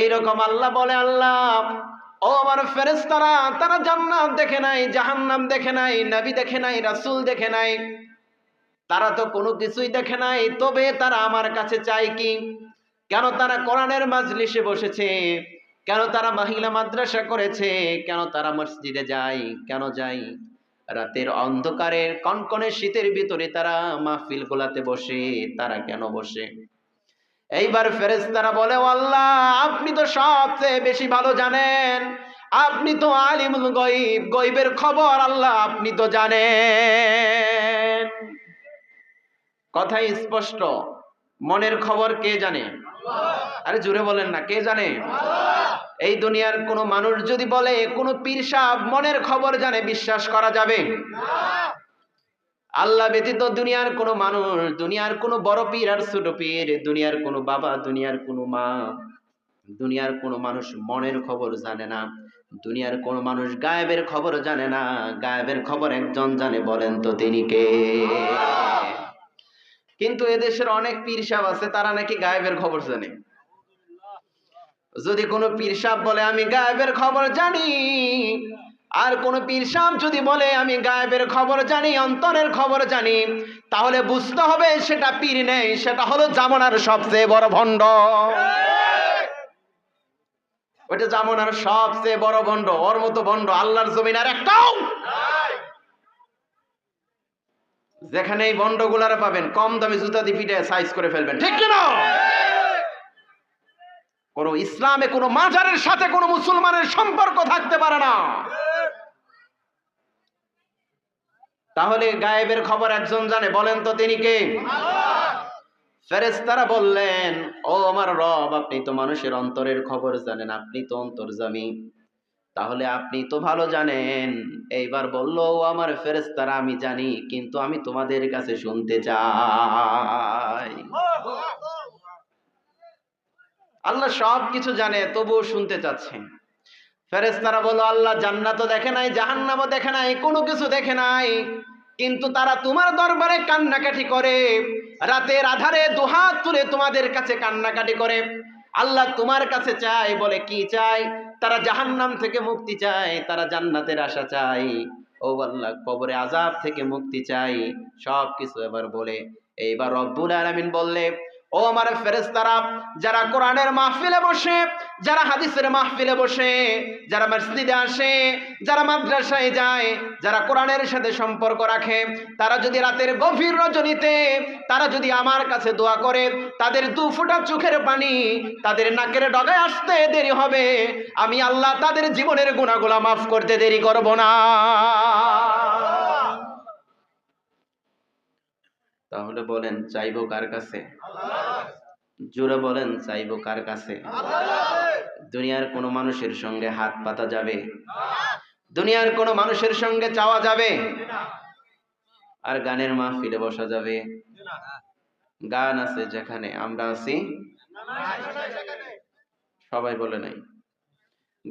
এইরকম আল্লাহ বলে, আল্লাহ, ও আমার ফেরেস্তারা তারা জান্নাত দেখে নাই, জাহান্নাম দেখে নাই, নবী দেখে নাই, রাসূল দেখে নাই, তারা তো কোনো কিছুই দেখে নাই, তবে তারা আমার কাছে চায় কি? কেন তারা কোরআনের মাজলিসে বসেছে? কেন তারা মহিলা মাদ্রাসা করেছে? কেন তারা মসজিদে যায়? কেন যায়? রাতের অন্ধকারের কনকনে শীতের ভিতরে তারা মাহফিল গোলাতে বসে, তারা কেন বসে? এইবার ফেরেশতারা বলে আল্লাহ আপনি তো সবচেয়ে বেশি ভালো জানেন। আপনি তো আলিমুল গয়ব গয়বের খবর আল্লাহ আপনি তো জানেন। কথাই স্পষ্ট। মনের খবর কে জানে? আরে জুড়ে বলেন না কে জানে? এই দুনিয়ার কোনো মানুষ যদি বলে কোনো পীর সাহেব মনের খবর জানে বিশ্বাস করা যাবে? আল্লাহ ব্যতীত দুনিয়ার কোনো মানুষ, দুনিয়ার কোনো বড় পীর আর ছোট পীর, দুনিয়ার কোনো বাবা, দুনিয়ার কোনো মা, দুনিয়ার কোনো মানুষ মনের খবর জানে না, দুনিয়ার কোনো মানুষ গায়েবের খবর জানে না, গায়েবের খবর একজন জানে, বলেন তো তিনি কে? কিন্তু এদেশের অনেক পীর সাহেব আছে, তারা নাকি গায়েবের খবর জানে। যদি কোনো পীর সাহেব বলে, আমি গায়েবের খবর জানি আর কোন পীর সাহেব যদি বলে, আমি গায়েবের খবর জানি, অন্তরের খবর জানি, তাহলে বুঝতে হবে সেটা পীর নেই, সেটা হলো জামনার সবচেয়ে বড় ভণ্ড। ওটা জামনার সবচেয়ে বড় ভণ্ড, ওর মতো ভণ্ড, আল্লাহর জমিন আর একটাও যেখানে এই ভণ্ড ভণ্ডগুলারা পাবেন, কম দামে জুতা দিয়ে পিঠে সাইজ করে ফেলবেন, ঠিক কিনা কোন ইসলামে কোনো মাজারের সাথে কোনো মুসলমানের সম্পর্ক থাকতে পারে না। তাহলে গায়েবের খবর একজন জানে বলেন তো তিনি কে? ফেরেশতারা বললেন ও আমার রব আপনি তো মানুষের অন্তরের খবর জানেন আপনি তো অন্তর্জামী। তাহলে আপনি তো ভালো জানেন। এইবার বলল ও আমার ফেরেশতারা আমি জানি কিন্তু আমি তোমাদের কাছে শুনতে চাই। আল্লাহ। সব কিছু জানে তবুও শুনতে চাচ্ছেন। ফেরেশতারা বলো আল্লাহ জান্নাতও দেখে নাই, জাহান্নামও দেখে নাই, কোনো কিছু দেখে নাই। কিন্তু তারা তোমার দরবারে কান্নাকাটি করে। রাতের আধারে দুহাত তুলে তোমাদের কাছে কান্নাকাটি করে। আল্লাহ তোমার কাছে চায় বলে কি চায়? তারা জাহান্নাম থেকে মুক্তি চায়, তারা জান্নাতের আশা চায়। ও আল্লাহ, কবরে আজাব থেকে মুক্তি চাই। সব কিছু এবার বলে। এইবার রব্বুল আলামিন বললে ও আমার ফেরেশতারা, যারা কোরআনের মাহফিলে বসে, যারা হাদিসের মাহফিলে বসে, যারা মসজিদে আসে, যারা মাদ্রাসায় যায়, যারা কোরআনের সাথে সম্পর্ক রাখে, তারা যদি রাতের গভীর রজনীতে, তারা যদি আমার কাছে দোয়া করে, তাদের দু ফোঁটা চোখের পানি তাদের নাকের ডগায় আসতে দেরি হবে। আমি আল্লাহ তাদের জীবনের গুণাগুলা মাফ করতে দেরি করব না। তাহলে বলেন, চাইব কার কাছে? জোরে বলেন, চাইব কার কাছে? দুনিয়ার কোনো মানুষের সঙ্গে হাত পাতা যাবে? দুনিয়ার কোনো মানুষের সঙ্গে চাওয়া যাবে? আর গানের মাহফিলে বসা যাবে? গান আছে যেখানে, আমরা আছি? সবাই বলে নাই।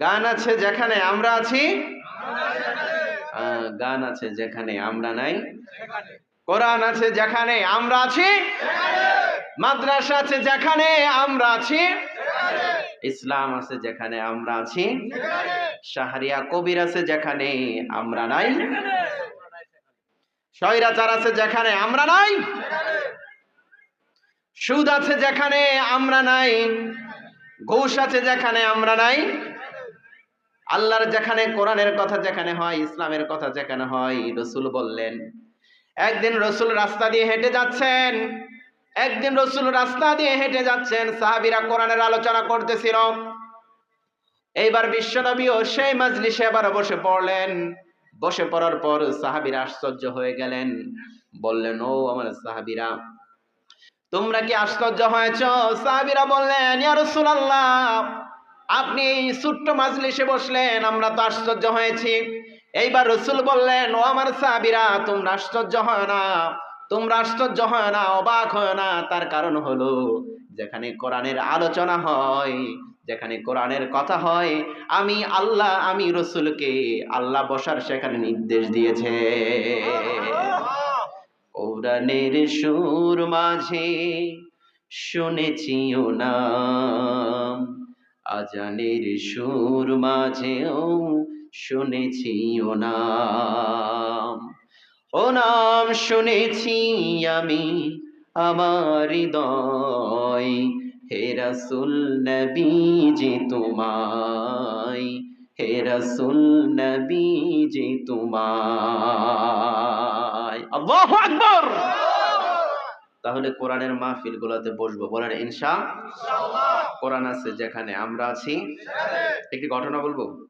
গান আছে যেখানে, আমরা আছি? গান আছে যেখানে, আমরা নাই? কোরআন আছে যেখানে আমরা আছি? মাদ্রাসা আছে যেখানে আমরা আছি? ইসলাম আছে যেখানে আমরা আছি? শাহরিয়া কবির আছে যেখানে আমরা নাই? স্বৈরাচার আছে যেখানে আমরা নাই? সুদ আছে যেখানে আমরা নাই? ঘুষ আছে যেখানে আমরা নাই? আল্লাহর যেখানে কোরআনের কথা যেখানে হয়, ইসলামের কথা যেখানে হয়, রসুল বললেন একদিন রসুল রাস্তা দিয়ে হেঁটে যাচ্ছেন। একদিন রসুল রাস্তা দিয়ে হেঁটে যাচ্ছেন। সাহাবিরা কোরআনের আলোচনা করতেছিল। এইবার বিশ্বনবীও সেই মাজলিসে এবার বসে পড়লেন। বসে পড়ার পর সাহাবিরা আশ্চর্য হয়ে গেলেন। বললেন, ও আমার সাহাবিরা, তোমরা কি আশ্চর্য হয়েছ? সাহাবিরা বললেন, ইয়া আপনি ছোট্ট মাজলিসে বসলেন, আমরা তো আশ্চর্য হয়েছি। এইবার রসুল বললেন, ও আমার সাহাবিরা, তোমরা আশ্চর্য হয় না, তোমরা আশ্চর্য হয় না, অবাক হয় না। তার কারণ হলো, যেখানে কোরআনের আলোচনা হয়, যেখানে কোরআনের কথা হয়, আমি আল্লাহ, আমি রসুলকে আল্লাহ বসার সেখানে নির্দেশ দিয়েছে। কোরআনের সুর মাঝে শুনেছি ও নাম, আজানের সুর মাঝেও শুনেছি ও নাম। ও নাম শুনেছি আমি আমার হৃদয়। হে রাসুল নবী তোমায় হে রাসুল নবী যে তোমায়। আল্লাহু আকবার! তাহলে কোরআনের মাহফিল গুলোতে বসবো বলেন ইনশা কোরআন আছে যেখানে আমরা আছি। একটি ঘটনা বলব?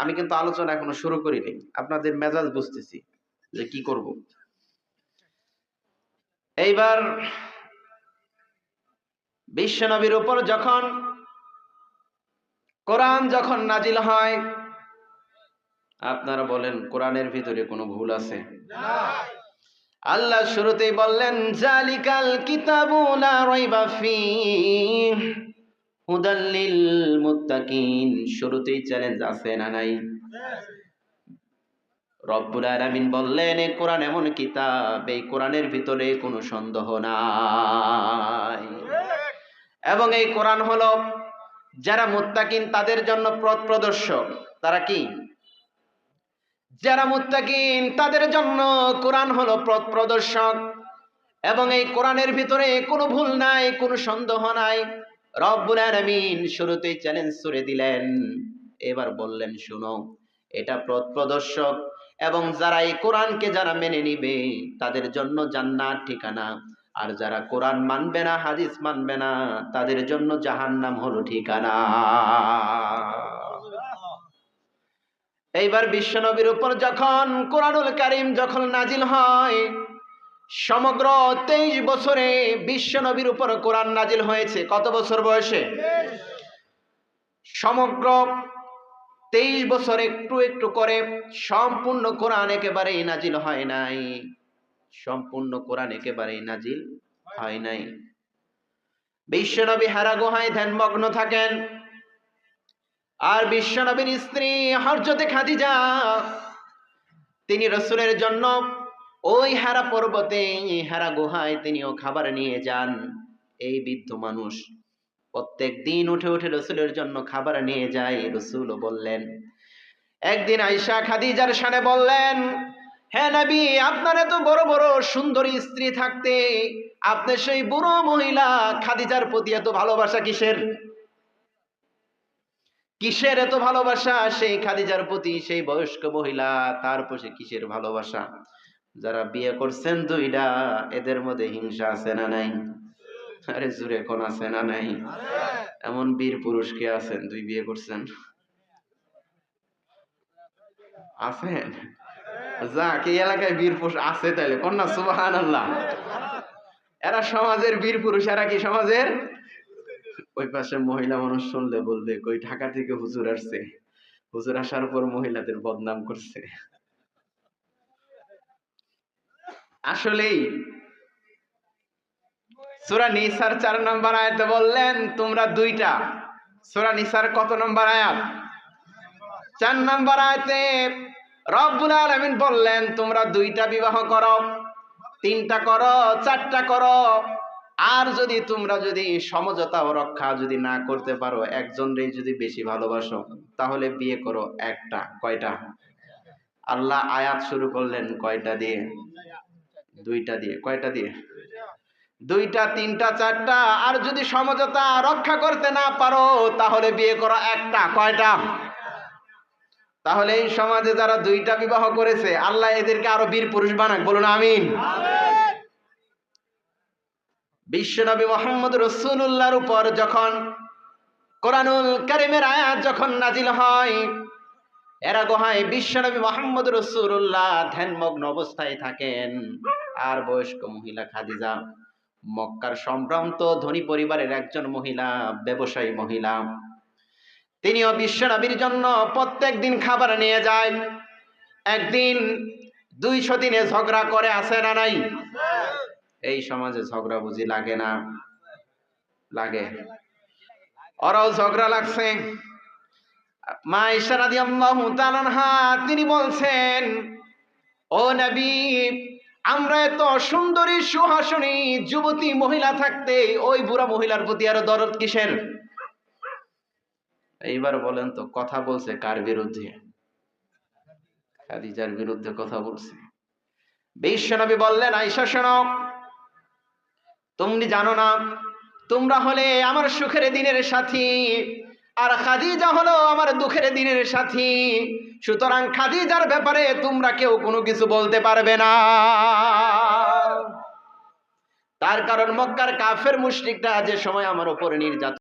আমি কিন্তু আলোচনা এখনও শুরু করিনি। আপনাদের মেজাজ বুঝতেছি যে কি করব। এইবার বিশ্বনবীর উপর যখন কোরআন যখন নাজিল হয়, আপনারা বলেন, কোরআনের ভিতরে কোনো ভুল আছে? আল্লাহ শুরুতেই বললেন, জালিকাল কিতাবু লা রাইবা ফীহ। হুদাল লিল মুত্তাকিন শুরুতেই চ্যালেঞ্জ আছে না নাই? রব্বুল আলামিন বললেন এই কোরআন এমন কিতাব, এই কোরআনের ভিতরে কোনো সন্দেহ নাই। এবং এই কোরআন হলো, যারা মুত্তাকিন, তাদের জন্য পথ প্রদর্শক। তারা কি? যারা মুত্তাকিন, তাদের জন্য কোরআন হলো পথ প্রদর্শক। এবং এই কোরআনের ভিতরে কোনো ভুল নাই, কোনো সন্দেহ নাই। রব্বুল আলামিন শুরুতেই চ্যালেঞ্জ করে দিলেন। এবার বললেন, শুনো, এটা প্রদর্শক এবং যারা এই কোরআনকে যারা মেনে নিবে, তাদের জন্য জান্নাত ঠিকানা। আর যারা কোরআন মানবে না, হাদিস মানবে না, তাদের জন্য জাহান্নাম হলো ঠিকানা। এইবার বিশ্বনবীর উপর যখন কোরআনুল কারিম যখন নাজিল হয় সমগ্র তেইশ বছরে বিশ্বনবীর উপর কোরআন নাজিল হয়েছে। কত বছর বয়সে? সমগ্র তেইশ বছর একটু একটু করে সম্পূর্ণ কোরআন একেবারেই নাজিল হয় নাই। সম্পূর্ণ কোরআন একেবারেই নাজিল হয় নাই। বিশ্বনবী হারা গুহায় ধ্যানমগ্ন থাকেন। আর বিশ্বনবীর স্ত্রী হরজতে খাদিজা, তিনি রসুলের জন্য ওই হারা পর্বতে হারা গুহায় তিনিও খাবার নিয়ে যান। এই বৃদ্ধ মানুষ প্রত্যেক দিন উঠে উঠে রসুলের জন্য খাবার নিয়ে যায়, রসুলও বললেন, একদিন আয়সা খাদিজার সানে বললেন হ্যাঁ নবী, আপনার এত বড় বড় সুন্দরী স্ত্রী থাকতে, আপনি সেই বুড়ো মহিলা খাদিজার প্রতি এত ভালোবাসা কিসের? কিসের এত ভালোবাসা? সেই খাদিজার প্রতি সেই বয়স্ক মহিলা, তার প্রতি কিসের ভালোবাসা? যারা বিয়ে করছেন দুইটা, এদের মধ্যে হিংসা আছে না নাই? আরে জুড়ে কোন আছে না নাই? এমন বীর পুরুষ কে আছেন? দুই বিয়ে করছেন? আছেন? যাক, এই এলাকায় বীর পুরুষ আছে তাইলে। কন্যা সুবাহান আল্লাহ এরা সমাজের বীর পুরুষ, এরা কি সমাজের? ওই পাশে মহিলা মানুষ শুনলে বলবে, কই ঢাকা থেকে হুজুর আসছে? হুজুর আসার পর মহিলাদের বদনাম করছে। আসলেই সুরা নিসার চার নম্বর আয়াতে বললেন, তোমরা দুইটা। সুরা নিসার কত নম্বর আয়াত? চার নম্বর আয়াতে রব্বুল আলামিন বললেন, তোমরা দুইটা বিবাহ করো, তিনটা করো, চারটা করো। আর যদি তোমরা যদি সমঝোতা ও রক্ষা যদি না করতে পারো একজনরেই যদি বেশি ভালোবাসো, তাহলে বিয়ে করো একটা, কয়টা? আল্লাহ আয়াত শুরু করলেন কয়টা দিয়ে? দুইটা দিয়ে, কয়টা দিয়ে? দুইটা, তিনটা, চারটা। আর যদি সমঝোতা রক্ষা করতে না পারো, তাহলে বিয়ে করো একটা, কয়টা? তাহলে এই সমাজে যারা দুইটা বিবাহ করেছে, আল্লাহ এদেরকে আরও বীর পুরুষ বানাক, বলুন আমিন। বিশ্বনবী মোহাম্মদ রসুল্লাহর উপর যখন কোরআনুল কারিমের আয়াত যখন নাজিল হয়, এরা গোহায় বিশ্বনবী মোহাম্মদ রসুল্লাহ ধ্যানমগ্ন অবস্থায় থাকেন। আর বয়স্ক মহিলা খাদিজা। মক্কার সম্ভ্রান্ত ধনী পরিবারের একজন মহিলা, ব্যবসায়ী মহিলা। তিনিও বিশ্বনবীর জন্য প্রত্যেক দিন খাবার নিয়ে যায়। একদিন দুইশো দিনে ঝগড়া করে আসে না নাই? এই সমাজে ঝগড়া বুঝি লাগে না। লাগে। ওরাও ঝগড়া লাগছে। মা তাআলা তিনি বলছেন, ও নবী আমরা এত সুন্দরী, সুহাসনী যুবতী মহিলা থাকতে ওই বুড়া মহিলার প্রতি আরও দরদ কিসের? এইবার বলেন তো, কথা বলছে কার বিরুদ্ধে? খাদিজার বিরুদ্ধে কথা বলছে। বিশ্বনবী বললেন আইসা শোনো, তুমি জানো না, তোমরা হলে আমার সুখের দিনের সাথী, আর খাদিজা হলো আমার দুঃখের দিনের সাথী। সুতরাং খাদিজার ব্যাপারে তোমরা কেউ কোনো কিছু বলতে পারবে না। তার কারণ মক্কার কাফের মুশরিকরা যে সময় আমার উপরে নির্যাতন